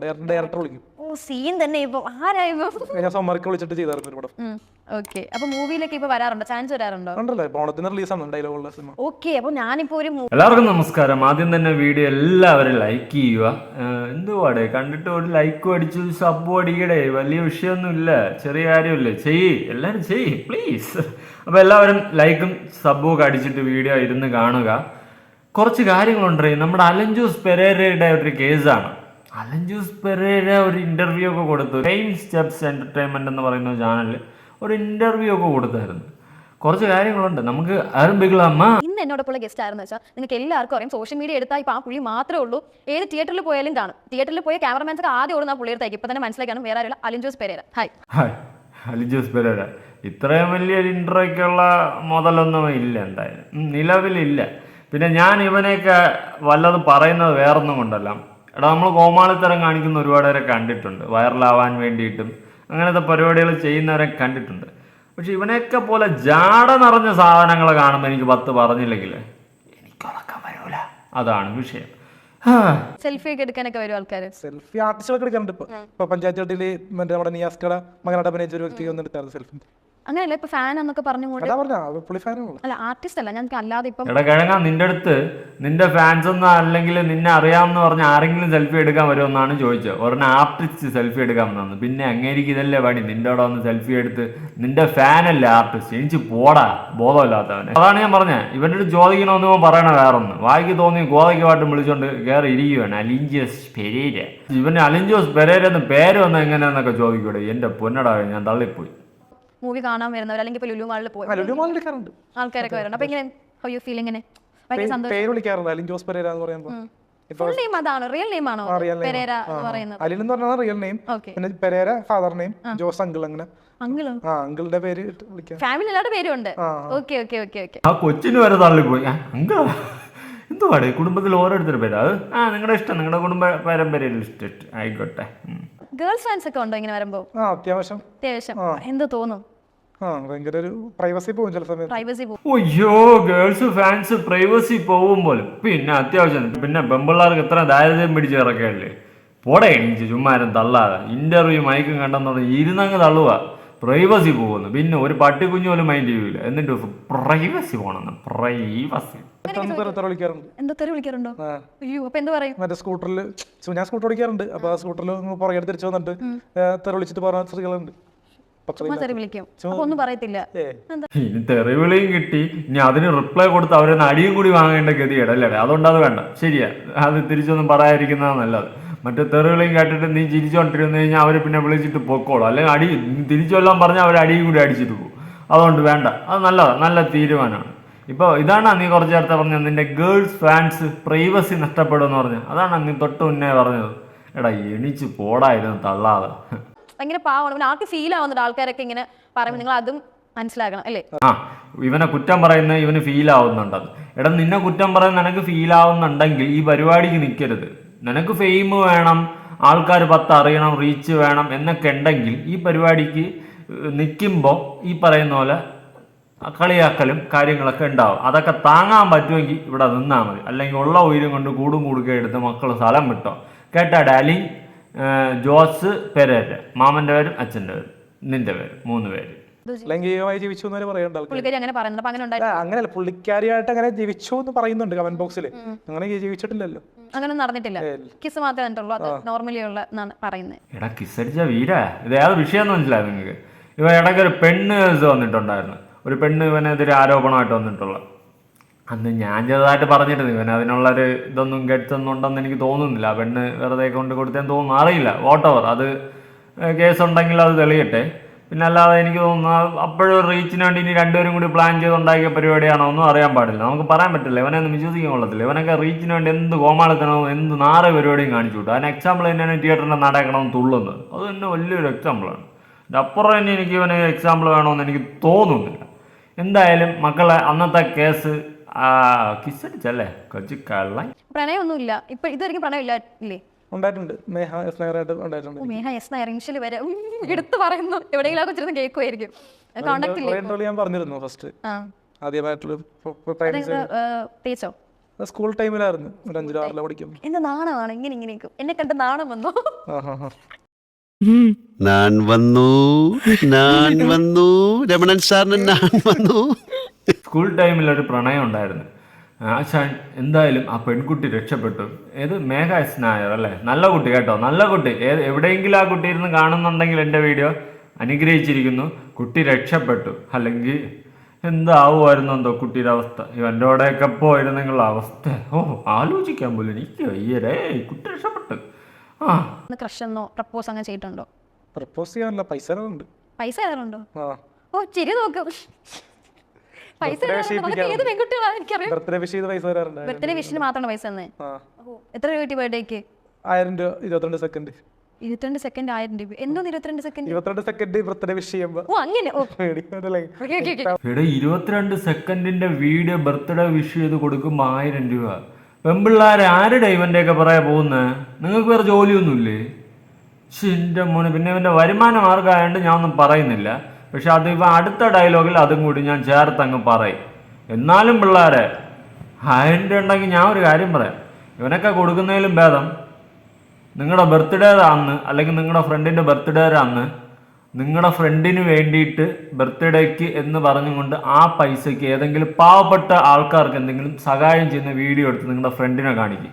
Director director വിളിക്കും. ഓ scene തന്നെ ഇപ്പോ. ആരാ ഇപ്പൊ ഞാൻ സമ്മർക്ക് വിളിച്ചിട്ട് ചെയ്തായിരുന്നു ഒരു പടം ഓക്കെ അപ്പൊ മൂവിയിലേക്ക് ഇപ്പൊ വരാറുണ്ടോ? ചാൻസ് വരാറുണ്ടോ? ഉണ്ടല്ലോ ഓണത്തിന് ഓണത്തിന് ആണ് ഡയലോഗുള്ള സിനിമ ഓക്കെ അപ്പൊ ഞാനിപ്പോ ഒരു മൂ- എല്ലാവർക്കും നമസ്കാരം. ആദ്യം തന്നെ വീഡിയോ എല്ലാവരും ലൈക്ക് ചെയ്യുക. ആഹ് എന്തുവാടെ കണ്ടിട്ട് ഒരു ലൈക്കും അടിച്ചു സബും അടിക്കടേ. വലിയ വിഷയമൊന്നുമില്ല. ചെറിയ കാര്യമില്ല. ചെയ്യ്. എല്ലാവരും ചെയ്യ് പ്ലീസ് അപ്പോൾ എല്ലാവരും ലൈക്കും സബും ഒക്കെ അടിച്ചിട്ട് വീഡിയോ ഇരുന്ന് കാണുക. കുറച്ച് കാര്യങ്ങളുണ്ടായി നമ്മുടെ അലഞ്ചൂസ് പെരേരയുടെ ഒരു കേസാണ് അലഞ്ചൂസ് പെരേര ഒരു ഇന്റർവ്യൂ ഒക്കെ കൊടുത്തു. ടൈം സ്റ്റെപ്സ് എന്റർടൈൻമെന്റ് എന്ന് പറയുന്ന ചാനലിൽ ഒരു ഇന്റർവ്യൂ ഒക്കെ കൊടുത്തായിരുന്നു. കുറച്ച് കാര്യങ്ങളുണ്ട്. നമുക്ക് ആരംഭിക്കലാമ്മ ഇന്ന് എന്നോടൊപ്പമുള്ള ഗസ്റ്റ് ആയിരുന്നു വെച്ചാൽ നിങ്ങൾക്ക് എല്ലാവർക്കും അറിയാം സോഷ്യൽ മീഡിയ എടുത്താൽ ഇപ്പം ആ പുള്ളി മാത്രമേ ഉള്ളൂ. ഏത് തിയേറ്ററിൽ പോയാലും കാണും. തിയേറ്ററിൽ പോയ ക്യാമറമാൻസ് ഒക്കെ ആദ്യം ഓടുന്ന ആ പുള്ളിയുടെ ഇപ്പം തന്നെ മനസ്സിലാക്കാനും വേറെ ആരും Alin Jose Pereira. Hi hi Alijose Perera. ഇത്രയും വലിയൊരു ഇൻട്രോയ്ക്കുള്ള മുതലൊന്നും ഇല്ല എന്തായാലും. നിലവിലില്ല. പിന്നെ ഞാൻ ഇവനെയൊക്കെ വല്ലതും പറയുന്നത് വേറൊന്നും കൊണ്ടല്ല. എടാ നമ്മൾ കോമാളിത്തരം കാണിക്കുന്ന ഒരുപാട് പേരെ കണ്ടിട്ടുണ്ട്. വൈറലാവാൻ വേണ്ടിയിട്ടും അങ്ങനത്തെ പരിപാടികൾ ചെയ്യുന്നവരെ കണ്ടിട്ടുണ്ട്. പക്ഷെ ഇവനെയൊക്കെ പോലെ ജാട നിറഞ്ഞ സാധനങ്ങൾ കാണുമ്പോൾ എനിക്ക് പത്ത് പറഞ്ഞില്ലെങ്കിൽ എനിക്കതൊക്കെ വരൂല. അതാണ് വിഷയം. സെൽഫി ഒക്കെ എടുക്കാനൊക്കെ വരും ആൾക്കാർ സെൽഫി ആർട്ടിസ്റ്റുകളൊക്കെ എടുക്കാറുണ്ട് ഇപ്പൊ. പഞ്ചായത്ത് മറ്റേ നമ്മുടെ നിയാസ്കട മകനായിട്ട് അഭിനയിച്ച ഒരു വ്യക്തി വന്ന് എടുത്തായിരുന്നു സെൽഫി അങ്ങനെയല്ല ഇപ്പൊ ഫാൻ എന്നൊക്കെ പറഞ്ഞുകൊണ്ട് പറഞ്ഞ അല്ല ആർട്ടിസ്റ്റ് അല്ല ഞങ്ങൾക്ക് അല്ലാതെ ഇപ്പം എടാ കിഴങ്ങ നിന്റെ അടുത്ത് നിന്റെ ഫാൻസ് ഒന്നും അല്ലെങ്കിൽ നിന്നെ അറിയാമെന്ന് പറഞ്ഞ ആരെങ്കിലും സെൽഫി എടുക്കാൻ വരുമെന്നാണ് ചോദിച്ചത്. ഒരെണ്ണം ആർട്ടിസ്റ്റ് സെൽഫി എടുക്കാൻ വന്നു. പിന്നെ അങ്ങേരിക്ക് ഇതല്ലേ പണി? നിന്റെ അവിടെ വന്ന് സെൽഫി എടുത്ത് നിന്റെ ഫാനല്ലേ ആർട്ടിസ്റ്റ് എനിക്ക് പോടാ ബോധമില്ലാത്തവനെ. അതാണ് ഞാൻ പറഞ്ഞത് ഇവന്റെ അടുത്ത് ചോദിക്കണമെന്ന് ഇവൻ പറയണ വേറൊന്ന്. വായിക്ക് തോന്നി ഗോതയ്ക്ക് പാട്ടും വിളിച്ചോണ്ട് കയറി ഇരിക്കുവാണ്. അലിഞ്ചിയസ് പെരേര. ഇവന് അലിഞ്ചോസ് പെരേര എന്ന് പേര് വന്ന എങ്ങനെയാന്നൊക്കെ ചോദിക്കൂടെ. എന്റെ പൊന്നടാ ഞാൻ തള്ളിപ്പോയി. മൂവി കാണാൻ വരുന്നവർ അല്ലെങ്കിൽ ലുലു മാളിൽ പോയി. ലുലു മാളിൽ എടുക്കാറുണ്ട് ആൾക്കാരൊക്കെ വരുന്നുണ്ട്. അപ്പോൾ ഇങ്ങനെ ഹൗ യു ഫീൽ ഇങ്ങനെ? പേര് വിളിക്കാറുണ്ട്? അലിൻ ജോസ് പെരേര എന്ന് പറയുമ്പോൾ ഫുൾ നെയിം അതാണ്. റിയൽ നെയിം ആണോ പെരേര പറയുന്നത്? അലിൻ എന്ന് പറഞ്ഞാൽ റിയൽ നെയിം ഓക്കേ പിന്നെ Perera father name Jose uncle അങ്ങനെ. ആ അങ്കിളുടെ പേര് വിളിക്കാം. ഫാമിലി എല്ലാവരുടെ പേരും ഉണ്ട് ഓക്കെ ഓക്കെ ഓക്കെ ഓക്കെ ആ കൊച്ചിന് വരെ തള്ളിപ്പോയി ആ, അങ്കാ എന്തുവാടേ? കുടുംബത്തിൽ ഓരോരുത്തരുടെ പേര്? അത്? ആ നിങ്ങളുടെ ഇഷ്ടം. നിങ്ങളുടെ കുടുംബ പാരമ്പര്യം ഇഷ്ടം ആയിക്കോട്ടെ. ഗേൾസ് ഫാൻസ് ഒക്കെ ഉണ്ടോ ഇങ്ങനെ വരുമ്പോ? ആ അത്യാവശ്യം. അത്യാവശ്യം. എന്ത് തോന്നും? ഭയങ്കര ഒരു പ്രൈവസി പോകും ചില സമയത്ത്. പ്രൈവസി പോകും അയ്യോ ഗേൾസ് ഫാൻസ് പ്രൈവസി പോകുമ്പോൾ പിന്നെ അത്യാവശ്യം പിന്നെ പെമ്പിള്ളാർക്ക് ഇത്ര ദാരിദ്ര്യം പിടിച്ച് ഇറക്കല്ലേ പോടെ എണീച്ച് ചുമ്മാരും തള്ളാതെ. ഇന്റർവ്യൂ മയക്കും കണ്ടെന്ന് ഇരുന്നങ്ങ് തള്ളുക പ്രൈവസി പോകുന്നു. പിന്നെ ഒരു പട്ടിക്കുഞ്ഞു പോലും മൈൻഡ് ചെയ്യൂല. എന്നിട്ട് പ്രൈവസി പോണെന്ന്. പ്രൈവസി വിളിക്കാറുണ്ട് എന്തോ തെറി വിളിക്കാറുണ്ടോ അയ്യോ അപ്പൊ എന്താ പറയും? മറ്റേ സ്കൂട്ടറിൽ ഞാൻ സ്കൂട്ടർ ഓടിക്കാറുണ്ട്. അപ്പൊ ആ സ്കൂട്ടറിൽ പുറകെ തിരിച്ചു വന്നിട്ട് തെറി വിളിച്ചിട്ട് പറഞ്ഞ സ്ത്രീകളുണ്ട്. ചുമ്മാ തെറി വിളിക്കും. അപ്പൊ ഒന്നും പറയത്തില്ല. ഏ. ഇനി തെറിവിളിയും കിട്ടി. ഇനി അതിന് റിപ്ലൈ കൊടുത്ത് അവരെ അടിയും കൂടി വാങ്ങേണ്ട ഗതികേട് അല്ലേ? അതുകൊണ്ട് അത് വേണ്ട. ശരിയാ. അത് തിരിച്ചൊന്നും പറയാതിരിക്കുന്നതാണ് നല്ലത്. മറ്റേ തെറിവിളിയും കേട്ടിട്ട് നീ ചിരിച്ചോണ്ടിരുന്നു കഴിഞ്ഞാൽ അവർ പിന്നെ വിളിച്ചിട്ട് പൊക്കോളൂ. അല്ലെങ്കിൽ അടി തിരിച്ചെല്ലാം പറഞ്ഞാൽ അവർ അടിയും കൂടി അടിച്ചിട്ട് പോകും. അതുകൊണ്ട് വേണ്ട. അത് നല്ലതാണ് നല്ല തീരുമാനമാണ്. ഇപ്പോൾ ഇതാണ് നീ കുറച്ച് നേരത്തെ പറഞ്ഞത്. നിന്റെ ഗേൾസ് ഫാൻസ് പ്രൈവസി നഷ്ടപ്പെടുമെന്ന് പറഞ്ഞു അതാണ് നീ തൊട്ട് മുന്നേ പറഞ്ഞത്. എടാ എണീച്ച് പോടായിരുന്നു തള്ളാതെ. ഭയങ്കര പാവമാണ് പിന്നെ ആൾക്ക് ഫീൽ ആവുന്നുണ്ട് ആൾക്കാരൊക്കെ ഇങ്ങനെ പറയുമ്പോൾ നിങ്ങൾ അതും മനസ്സിലാക്കണം അല്ലേ? ആ ഇവനെ കുറ്റം പറയുന്ന ഇവന് ഫീൽ ആവുന്നുണ്ടത് എടാ നിന്നെ കുറ്റം പറയുന്ന നിനക്ക് ഫീൽ ആവുന്നുണ്ടെങ്കിൽ ഈ പരിപാടിക്ക് നിൽക്കരുത് നിനക്ക് ഫെയിം വേണം ആൾക്കാർ പത്ത് അറിയണം റീച്ച് വേണം എന്നൊക്കെ ഉണ്ടെങ്കിൽ ഈ പരിപാടിക്ക് നിൽക്കുമ്പോൾ ഈ പറയുന്ന പോലെ കളിയാക്കലും കാര്യങ്ങളൊക്കെ ഉണ്ടാവും. അതൊക്കെ താങ്ങാൻ പറ്റുമെങ്കിൽ ഇവിടെ നിന്നാൽ മതി. അല്ലെങ്കിൽ ഉള്ള ഉയരം കൊണ്ട് കൂടും കൂടുക എടുത്ത് മക്കൾ സ്ഥലം വിട്ടോ. കേട്ടാ ഡാലി? ജോസ് പെരേര. മാമന്റെ പേരും അച്ഛന്റെ പേരും. നിന്റെ പേര്. മൂന്ന് പേര്. ലൈംഗികമായി ജീവിച്ചു എന്ന് പുള്ളിക്കാരി അങ്ങനെ പറയുന്നുണ്ട്. അപ്പൊ അങ്ങനെ ഉണ്ടായി. അങ്ങനെയല്ല പുള്ളിക്കാരിയായിട്ട് അങ്ങനെ ജീവിച്ചു എന്ന് പറയുന്നുണ്ട് കമന്റ് ബോക്സിൽ. അങ്ങനെ ജീവിച്ചിട്ടില്ലല്ലോ. അങ്ങനെ നടന്നിട്ടില്ല. കിസ് മാത്രമേ കണ്ടിട്ടുള്ളൂ. അത് നോർമലി ഉള്ള എന്നാണ് പറയുന്നത് എടാ കിസ്സടിച്ച വീര. ഇത് ഏത് വിഷയം മനസ്സിലായി നിങ്ങൾക്ക്? ഇവ ഇടയ്ക്ക് ഒരു പെണ്ണ് കേസ് വന്നിട്ടുണ്ടായിരുന്നു. ഒരു പെണ്ണ് ഇവനെതിരെ ആരോപണമായിട്ട് വന്നിട്ടുള്ള അന്ന് ഞാൻ ചെറുതായിട്ട് പറഞ്ഞിരുന്നു ഇവൻ അതിനുള്ളൊരു ഇതൊന്നും ഗഡ്സൊന്നും ഉണ്ടെന്ന് എനിക്ക് തോന്നുന്നില്ല. പെണ്ണ് വെറുതെ കൊണ്ട് കൊടുത്തേന്ന് തോന്നുന്നു. അറിയില്ല. വോട്ടവർ അത് കേസ് ഉണ്ടെങ്കിൽ അത് തെളിയട്ടെ. പിന്നെ അല്ലാതെ എനിക്ക് തോന്നുന്നു അപ്പോഴും റീച്ചിന് വേണ്ടി ഇനി രണ്ടുപേരും കൂടി പ്ലാൻ ചെയ്തുണ്ടാക്കിയ പരിപാടിയാണോ ഒന്നും അറിയാൻ പാടില്ല. നമുക്ക് പറയാൻ പറ്റില്ല. ഇവനെ ഒന്നും വിശ്വസിക്കാൻ കൊള്ളത്തില്ല. ഇവനൊക്കെ റീച്ചിന് വേണ്ടി എന്ത് കോമാളിത്തനവും എന്ത് നാറ് പരിപാടിയും കാണിച്ചു വിട്ടു. അതിന് എക്സാമ്പിൾ തന്നെയാണ് തിയേറ്ററിന്റെ നടക്കണമെന്ന് തുള്ളുന്നത്. അത് തന്നെ വലിയൊരു എക്സാമ്പിളാണ് അപ്പുറം തന്നെ എനിക്ക് ഇവന് എക്സാമ്പിൾ വേണമെന്ന് എനിക്ക് തോന്നുന്നില്ല. എന്തായാലും മക്കളെ അന്നത്തെ കേസ് കിസ്സടിച്ചല്ലേ? കൊച്ചു കള്ള പ്രണയമൊന്നുമില്ല. ഇപ്പൊ ഇതുവരെയും പ്രണയം ഇല്ല ഇല്ലേ ഉണ്ടായിട്ടുണ്ട്. മേഹ സ്നേഹറായിട്ട് ഉണ്ടായിട്ടുണ്ട്. ഓ, മേഘ എസ് നായർ വരെ. ഉം, എടുത്ത് പറയുന്നു. എവിടെയെങ്കിലും ഒക്കെ വെച്ചിരുന്ന് കേൾക്കുമായിരിക്കും കോണ്ടാക്ട് ഇല്ലേ കുറേ ഞാൻ പറഞ്ഞിരുന്നു ഫസ്റ്റ് ആ. ആദ്യമായിട്ടുള്ള അതെങ്ങനെ, ഏ, തേച്ചോ? സ്കൂൾ ടൈമിലായിരുന്നു. ഒരു അഞ്ചിലോ ആറിലോ പഠിക്കും എന്റെ നാണമാണ്. ഇങ്ങനെ ഇങ്ങനെയൊക്കെ എന്നെ കണ്ട് നാണം വന്നു. ആ ഹാ ഹാ ഞാൻ വന്നു. ഞാൻ വന്നു. രമണൻ സാറിന് ഞാൻ വന്നു. സ്കൂൾ ടൈമിൽ ഒരു പ്രണയം ഉണ്ടായിരുന്നു. ആശാൻ എന്തായാലും ആ പെൺകുട്ടി രക്ഷപ്പെട്ടു. ഏത്? മേഘ എസ് നായർ അല്ലേ? നല്ല കുട്ടി കേട്ടോ നല്ല കുട്ടി. ഏത്? എവിടെയെങ്കിലും ആ കുട്ടി ഇരുന്ന് കാണുന്നുണ്ടെങ്കിൽ എന്റെ വീഡിയോ അനുഗ്രഹിച്ചിരിക്കുന്നു. കുട്ടി രക്ഷപ്പെട്ടു. അല്ലെങ്കിൽ എന്താവുമായിരുന്നു എന്തോ കുട്ടിയുടെ അവസ്ഥ? ഇവന്റെ കൂടെയൊക്കെ പോയിരുന്നെങ്കിൽ അവസ്ഥ. ഓ ആലോചിക്കാൻ പോലും എനിക്ക് വയ്യരേ കുട്ടി രക്ഷപ്പെട്ടു. ആ. ക്രഷ് എന്നോ പ്രപ്പോസ് അങ്ങനെ ചെയ്തിട്ടുണ്ടോ? പ്രപ്പോസ് ചെയ്യാനുള്ള പൈസ ഉണ്ട് പൈസ തരാറുണ്ടോ ഓ ചിരി നോക്കും. പൈസ ഏത് പെൺകുട്ടികളാണ് എനിക്കറിയാം. ബർത്ത്ഡേ പൈസ തരാറുണ്ട്. ബർത്ത്ഡേ വിഷിന് മാത്രമാണ് പൈസ തന്നെ ആ. എത്ര കിട്ടി ബർത്ത്ഡേക്ക്? ആയിരം രൂപ ഇരുപത്തിരണ്ട് സെക്കൻഡ്. ഇരുപത്തിരണ്ട് സെക്കൻഡ് ആയിരം രൂപ. എന്തോ ഇരുപത്തിരണ്ട് സെക്കൻഡ്? ഇരുപത്തിരണ്ട് സെക്കൻഡ് ബർത്ത്ഡേ വിഷ് ചെയ്യുമ്പോ. ഓ അങ്ങനെ. ഓ. മേടിക്കാനല്ലേ ഓക്കെ ഓക്കെ ഓക്കെ. ഇരുപത്തിരണ്ട് സെക്കൻഡിന്റെ വീഡിയോ ബർത്ത്ഡേ വിഷ് ചെയ്ത് കൊടുക്കുമ്പോ ആയിരം രൂപ. പെമ്പിള്ളാരെ ആരുടെ ഇവന്റെ ഒക്കെ പറയാ പോകുന്നേ? നിങ്ങൾക്ക് വേറെ ജോലിയൊന്നുമില്ലേ? എന്റെ മോനെ പിന്നെ ഇവന്റെ വരുമാന മാർഗമായതുകൊണ്ട് ഞാൻ ഒന്നും പറയുന്നില്ല. പക്ഷെ അത് ഇവ അടുത്ത ഡയലോഗിൽ അതും കൂടി ഞാൻ ചേർത്ത് അങ്ങ് പറയും. എന്നാലും പിള്ളേരെ ഹാൻഡ് ഉണ്ടെങ്കിൽ ഞാൻ ഒരു കാര്യം പറയാം. ഇവനൊക്കെ കൊടുക്കുന്നതിലും ഭേദം നിങ്ങളുടെ ബർത്ത്ഡേ അന്ന് അല്ലെങ്കിൽ നിങ്ങളുടെ ഫ്രണ്ടിന്റെ ബർത്ത്ഡേ അന്ന് നിങ്ങളുടെ ഫ്രണ്ടിന് വേണ്ടിയിട്ട് ബർത്ത്ഡേക്ക് എന്ന് പറഞ്ഞുകൊണ്ട് ആ പൈസയ്ക്ക് ഏതെങ്കിലും പാവപ്പെട്ട ആൾക്കാർക്ക് എന്തെങ്കിലും സഹായം ചെയ്യുന്ന വീഡിയോ എടുത്ത് നിങ്ങളുടെ ഫ്രണ്ടിനെ കാണിക്കും.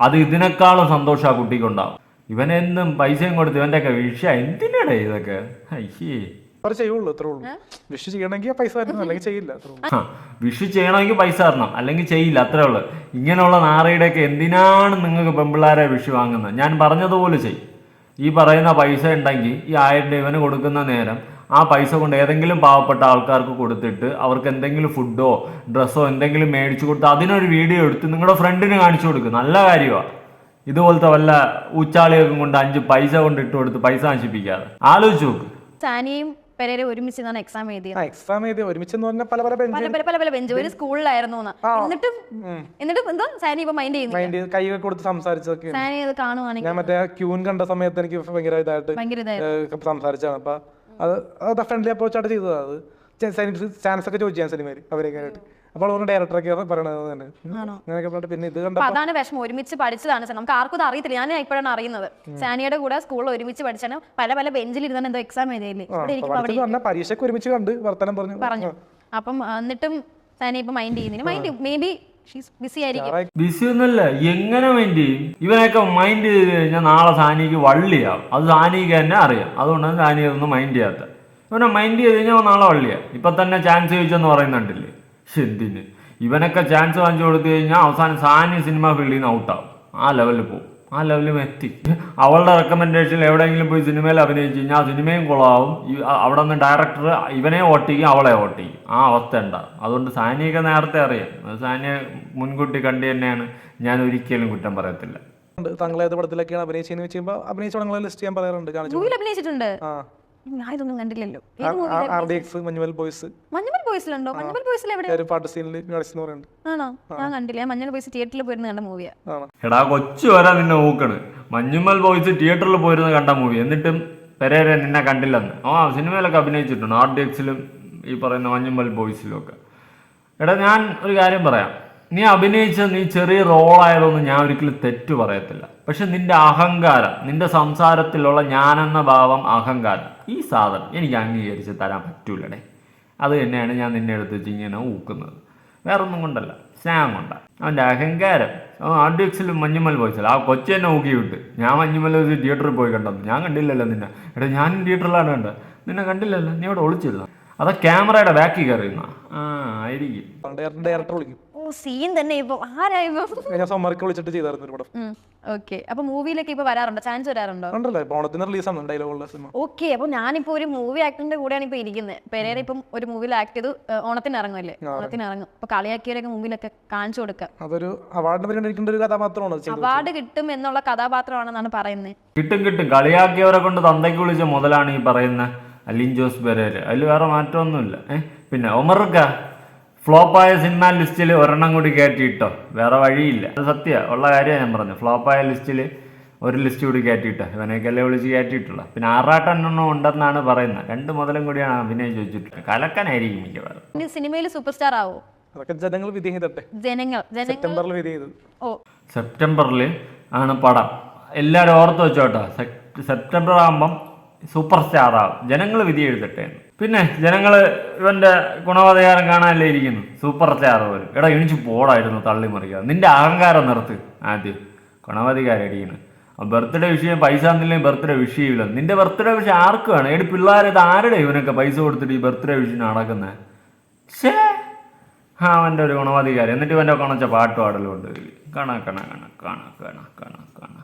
അത് ഇതിനേക്കാളും സന്തോഷം ആ കുട്ടിക്കുണ്ടാവും ഇവനെന്നും പൈസയും കൊടുത്ത് ഇവന്റെയൊക്കെ വിഷയം. എന്തിനാടേ ഇതൊക്കെ? അയ്യേ. അവർ ചെയ്യുള്ളൂ അത്രേ ഉള്ളൂ. വിഷ് ചെയ്യണമെങ്കിൽ പൈസ തരണം അല്ലെങ്കിൽ ചെയ്യില്ല അത്രേ ഉള്ളൂ. ആ, വിഷു ചെയ്യണമെങ്കിൽ പൈസ തരണം അല്ലെങ്കിൽ ചെയ്യില്ല അത്രേ ഉള്ളൂ. ഇങ്ങനെയുള്ള നാറയുടെയൊക്കെ എന്തിനാണ് നിങ്ങൾക്ക് പെമ്പിള്ളാരെ വിഷു വാങ്ങുന്നത്? ഞാൻ പറഞ്ഞതുപോലെ ചെയ്യും. ഈ പറയുന്ന പൈസ ഉണ്ടെങ്കിൽ ഈ ആയിരം രൂപ കൊടുക്കുന്ന നേരം ആ പൈസ കൊണ്ട് ഏതെങ്കിലും പാവപ്പെട്ട ആൾക്കാർക്ക് കൊടുത്തിട്ട് അവർക്ക് എന്തെങ്കിലും ഫുഡോ ഡ്രസ്സോ എന്തെങ്കിലും മേടിച്ചു കൊടുത്ത് അതിനൊരു വീഡിയോ എടുത്ത് നിങ്ങളുടെ ഫ്രണ്ടിന് കാണിച്ചു കൊടുക്കുക നല്ല കാര്യമാണ് ഇതുപോലത്തെ വല്ല ഊച്ചാളിയൊക്കെ കൊണ്ട് അഞ്ച് പൈസ കൊണ്ട് ഇട്ട് കൊടുത്ത് പൈസ നശിപ്പിക്കാതെ. ആലോചിച്ച് നോക്ക്. സാനിയും പെരേരെ ഒരുമിച്ച് ഞാൻ എക്സാം എഴുതിയത്. എക്സാം എഴുതി ഒരുമിച്ച് എന്ന് പറഞ്ഞാൽ പല പല പല പല പല പല ബെഞ്ച് ഒരു സ്കൂളിലായിരുന്നു എന്ന്. എന്നിട്ടും എന്നിട്ടും എന്തോ സാനി ഇപ്പൊ മൈൻഡ് ചെയ്യുന്നു മൈൻഡ് കൈയൊക്കെ കൊടുത്ത് സംസാരിച്ചതൊക്കെ. സാനി അത് കാണുവാണെങ്കിൽ. ഞാൻ മറ്റേ ക്യൂൻ കണ്ട സമയത്ത് എനിക്ക് ഭയങ്കര ഇതായിട്ട് സംസാരിച്ചാണ് അപ്പൊ അത് അത് ഫ്രണ്ട്ലി അപ്രോച്ച് ആയിട്ട് ചെയ്തതാണ് അത്. ചാൻസ് ഒക്കെ ചോദിച്ചു ഞാൻ സിനിമയിൽ അവരൊക്കെ ആയിട്ട്. അപ്പോൾ അവരുടെ ഡയറക്ടറൊക്കെ പറയണത് തന്നെ? അങ്ങനെയൊക്കെ പറഞ്ഞിട്ട് പിന്നെ ഇത് അതാണ് വിഷമം. ഒരുമിച്ച് പഠിച്ചതാണ്. സാർ നമുക്ക് ആർക്കും ഇത് അറിയത്തില്ല. ഞാൻ ഇപ്പോഴാണ് അറിയുന്നത്. സാനിയുടെ കൂടെ സ്കൂളിൽ ഒരുമിച്ച് പഠിച്ചാണ് പല പല ബെഞ്ചിൽ ഇരുന്നാണ് എന്തോ എക്സാം എഴുതിയില്ലേ? പരീക്ഷയ്ക്ക് ഒരുമിച്ച് കണ്ട് വർത്തമാനം പറഞ്ഞു. പറഞ്ഞു. അപ്പം എന്നിട്ടും സാനി ഇപ്പൊ മൈൻഡ് ചെയ്യുന്നില്ല. മൈൻഡ് മേ ബി ബിസി ആയിരിക്കും. ബിസി ഒന്നുമല്ല. എങ്ങനെ മൈൻഡ് ചെയ്യും? ഇവനൊക്കെ മൈൻഡ് ചെയ്ത് കഴിഞ്ഞാൽ നാളെ സാനിക്ക് വള്ളിയാവും. അത് സാനിക്ക് തന്നെ അറിയാം. അതുകൊണ്ടാണ് സാനി അതൊന്നും മൈൻഡ് ചെയ്യാത്ത ഇവനെ മൈൻഡ് ചെയ്ത് കഴിഞ്ഞാൽ നാളെ വള്ളിയാ ഇപ്പൊ തന്നെ ചാൻസ് ചോദിച്ചെന്ന് പറയുന്നുണ്ടില്ലേ? എന്തിന് ഇവനൊക്കെ ചാൻസ് വാങ്ങിച്ചു കൊടുത്തു കഴിഞ്ഞാൽ അവസാനം സാനി സിനിമ ഫീൽഡിൽ നിന്ന് ഔട്ടാവും ആ ലെവലിൽ പോകും ആ ലെവലിൽ എത്തി. അവളുടെ റെക്കമെൻഡേഷനിൽ എവിടെയെങ്കിലും പോയി സിനിമയിൽ അഭിനയിച്ചു കഴിഞ്ഞാൽ ആ സിനിമയും കുളമാവും അവിടെ നിന്ന് ഡയറക്ടർ ഇവനെ ഓട്ടിക്കും അവളെ ഓട്ടിക്കും. ആ അവസ്ഥ ഉണ്ടാവും അതുകൊണ്ട് സാനിയൊക്കെ നേരത്തെ അറിയാം. സാനിയ മുൻകൂട്ടി കണ്ടു തന്നെയാണ് ഞാൻ ഒരിക്കലും കുറ്റം പറയത്തില്ല. താങ്കൾ ഏത് പടത്തിലൊക്കെയാണ് അഭിനയിച്ചതെന്ന് വെച്ച് കഴിയുമ്പോൾ അഭിനയിച്ച പടങ്ങളെ ലിസ്റ്റ് ചെയ്യാൻ പറയാറുണ്ട്. അഭിനയിച്ചിട്ടുണ്ട്. കണ്ടില്ലല്ലോ. മഞ്ഞുമൽ ബോയ്സ്. മഞ്ഞുമൽ ബോയ്സിലുണ്ടോ മഞ്ഞുമൽ ബോയ്സിൽ എവിടെ? പാട്ട് സീനിൽ പറയുന്നുണ്ട്. ആണോ? ഞാൻ കണ്ടില്ല. ഞാൻ മഞ്ഞുമൽ ബോയ്സ് തിയേറ്ററിൽ പോയിരുന്ന കണ്ട മൂവിയാ എടാ കൊച്ചു വരാ നിന്നെ നോക്കണ് മഞ്ഞുമൽ ബോയ്സ് തിയേറ്ററിൽ പോയിരുന്ന് കണ്ട മൂവി എന്നിട്ടും പെരേരെ നിന്നെ കണ്ടില്ലെന്ന്. ആ സിനിമയിലൊക്കെ അഭിനയിച്ചിട്ടുണ്ട്. ആർ ഡി എക്സിലും ഈ പറയുന്ന മഞ്ഞുമൽ ബോയ്സിലും ഒക്കെ. എടാ ഞാൻ ഒരു കാര്യം പറയാം. നീ അഭിനയിച്ച നീ ചെറിയ റോളായതൊന്നും ഞാൻ ഒരിക്കലും തെറ്റു പറയത്തില്ല. പക്ഷെ നിന്റെ അഹങ്കാരം നിന്റെ സംസാരത്തിലുള്ള ഞാനെന്ന ഭാവം അഹങ്കാരം. ഈ സാധനം എനിക്ക് അംഗീകരിച്ച് തരാൻ പറ്റൂലടേ. അത് തന്നെയാണ് ഞാൻ നിന്നെ എടുത്ത് വെച്ച് ഇങ്ങനെ ഊക്കുന്നത്. വേറൊന്നും കൊണ്ടല്ല സ്നേഹം കൊണ്ടാണ് അവന്റെ അഹങ്കാരം. അവൻ ആർ ഡി എക്സിലും മഞ്ഞുമൽ പോയിച്ചാൽ ആ കൊച്ചു തന്നെ ഊക്കി വിട്ട് ഞാൻ മഞ്ഞുമൽ വെച്ച് തിയേറ്ററിൽ പോയി കണ്ടത് ഞാൻ കണ്ടില്ലല്ലോ നിന്നെ. എടാ ഞാനും തിയേറ്ററിലാണ് കണ്ടത്. നിന്നെ കണ്ടില്ലല്ലോ? നീ അവിടെ ഒളിച്ചിരുന്നു? അതാ ക്യാമറയുടെ ബാക്കി കയറിയുന്ന ആ ആയിരിക്കും. ഡയറക്ടർ വിളിക്കും. സീൻ തന്നെ ഇപ്പൊ. ആരായിപ്പോ ഞാൻ സമ്മർക്ക് വിളിച്ചിട്ട് ചെയ്തായിരുന്നു ഒരു പടം ഓക്കെ അപ്പൊ മൂവിയിലൊക്കെ ഇപ്പൊ വരാറുണ്ടോ? ചാൻസ് വരാറുണ്ടോ? ഉണ്ടല്ലോ. ഇപ്പൊ ഓണത്തിന് റിലീസാണ് ഡയലോഗുള്ള സിനിമ ഓക്കെ അപ്പൊ ഞാനിപ്പോ ഒരു മൂവി ആക്ടറിന്റെ കൂടെയാണ് ഇപ്പൊ ഇരിക്കുന്നത് പെരേര ഇപ്പം ഒരു മൂവിയിൽ ആക്ട് ചെയ്തു ഓണത്തിന് ഇറങ്ങുമല്ലേ ഓണത്തിന് ഇറങ്ങും. അപ്പൊ കളിയാക്കിയവരൊക്കെ മൂവിയിലൊക്കെ കാണിച്ചു കൊടുക്കുക അതൊരു അവാർഡിന് ഒരു കഥാപാത്രമാണ് അവാർഡ് കിട്ടും എന്നുള്ള കഥാപാത്രമാണെന്നാണ് പറയുന്നത് കിട്ടും കിട്ടും. കളിയാക്കിയവരെ കൊണ്ട് തന്തയ്ക്ക് വിളിച്ച മുതലാണ് ഈ പറയുന്ന അലിൻ ജോസ് പെരേര്. അതിൽ വേറെ മാറ്റമൊന്നുമില്ല. ഏ പിന്നെ ഒമർക്ക ഫ്ലോപ്പായ സിനിമ ലിസ്റ്റിൽ ഒരെണ്ണം കൂടി കയറ്റിയിട്ടോ വേറെ വഴിയില്ല. അത് സത്യ ഉള്ള കാര്യമാണ് ഞാൻ പറഞ്ഞു ഫ്ലോപ്പായ ലിസ്റ്റിൽ ഒരു ലിസ്റ്റ് കൂടി കയറ്റിയിട്ടോ ഇവനെയൊക്കെയല്ലേ വിളിച്ച് കയറ്റിയിട്ടുള്ള പിന്നെ ആറാട്ടെണ്ണം ഉണ്ടെന്നാണ് പറയുന്നത്. രണ്ട് മുതലും കൂടിയാണ് അഭിനയം ചോദിച്ചിട്ട് കലക്കനായിരിക്കും മിക്കവാറും. ഇനി സിനിമയിൽ സൂപ്പർ സ്റ്റാർ ആവോ? അതൊക്കെ ജനങ്ങൾ വിധി ചെയ്തട്ടെ ജനങ്ങൾ ജനങ്ങൾ. സെപ്റ്റംബറിൽ വിധി ചെയ്തത് ഓ. സെപ്റ്റംബറിൽ ആണ് പടം. എല്ലാവരും ഓർത്ത് വെച്ചോട്ടോ. സെപ്റ്റംബർ ആകുമ്പം സൂപ്പർ സ്റ്റാർ ആവും. ജനങ്ങൾ വിധി എഴുതട്ടെ എന്ന്. പിന്നെ ജനങ്ങൾ ഇവന്റെ ഗുണവധികാരം കാണാനല്ലേ ഇരിക്കുന്നു. സൂപ്പർ സ്റ്റാർ പോലും. എടാ എണിച്ച് പോടായിരുന്നു തള്ളി മറിക്കുക നിന്റെ അഹങ്കാരം നിർത്ത്. ആദ്യം. ഗുണവധികാരടിക്കുന്നു ബർത്ത്ഡേ വിഷയം പൈസ എന്നില്ലെങ്കിൽ ബർത്ത്ഡേ വിഷയമില്ല നിന്റെ ബർത്ത്ഡേ വിഷയം ആർക്ക് വേണം? എടി പിള്ളേരെ ഇത് ആരുടെ ഇവനൊക്കെ പൈസ കൊടുത്തിട്ട് ഈ ബർത്ത്ഡേ വിഷയം നടക്കുന്നത് ഷേ ആ അവന്റെ ഒരു ഗുണവധികാരം എന്നിട്ട് ഇവന്റെ കൊണച്ച പാട്ട് പാടലുണ്ട്. കാണാ കാണാ കാണാ കാണാ കാണാ കാണാ കാണാ.